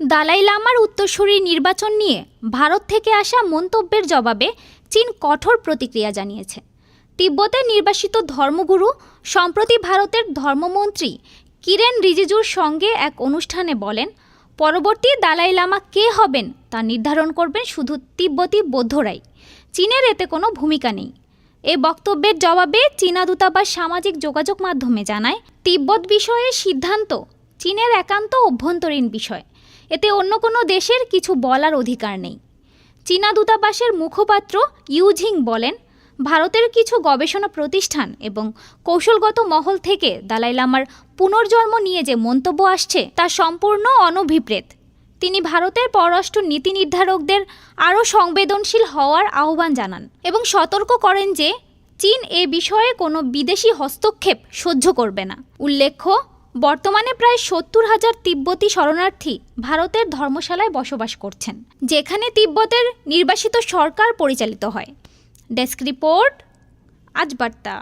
দালাই লামার উত্তরসূরি নির্বাচন নিয়ে ভারত থেকে আসা মন্তব্যের জবাবে চীন কঠোর প্রতিক্রিয়া জানিয়েছে। তিব্বতের নির্বাসিত ধর্মগুরু সম্প্রতি ভারতের ধর্মমন্ত্রী কিরেন রিজিজুর সঙ্গে এক অনুষ্ঠানে বলেন, পরবর্তী দালাই লামা কে হবেন তা নির্ধারণ করবেন শুধু তিব্বতী বৌদ্ধরাই। চীনের এতে কোনো ভূমিকা নেই। এ বক্তব্যের জবাবে চীনা দূতাবাস সামাজিক যোগাযোগ মাধ্যমে জানায়, তিব্বত বিষয়ে সিদ্ধান্ত চীনের একান্ত অভ্যন্তরীণ বিষয়। এতে অন্য কোনো দেশের কিছু বলার অধিকার নেই। চীনা দূতাবাসের মুখপাত্র ইউঝিং বলেন, ভারতের কিছু গবেষণা প্রতিষ্ঠান এবং কৌশলগত মহল থেকে দালাই লামার পুনর্জন্ম নিয়ে যে মন্তব্য আসছে তা সম্পূর্ণ অনভিপ্রেত। তিনি ভারতের পররাষ্ট্র নীতি নির্ধারকদের আরও সংবেদনশীল হওয়ার আহ্বান জানান এবং সতর্ক করেন যে চীন এ বিষয়ে কোনো বিদেশি হস্তক্ষেপ সহ্য করবে না। উল্লেখ্য বর্তমানে প্রায় সত্তর হাজার তিব্বতি শরণার্থী ভারতের ধর্মশালায় বসবাস করছেন, যেখানে তিব্বতের নির্বাসিত সরকার পরিচালিত হয়। ডেস্ক রিপোর্ট, আজ বার্তা।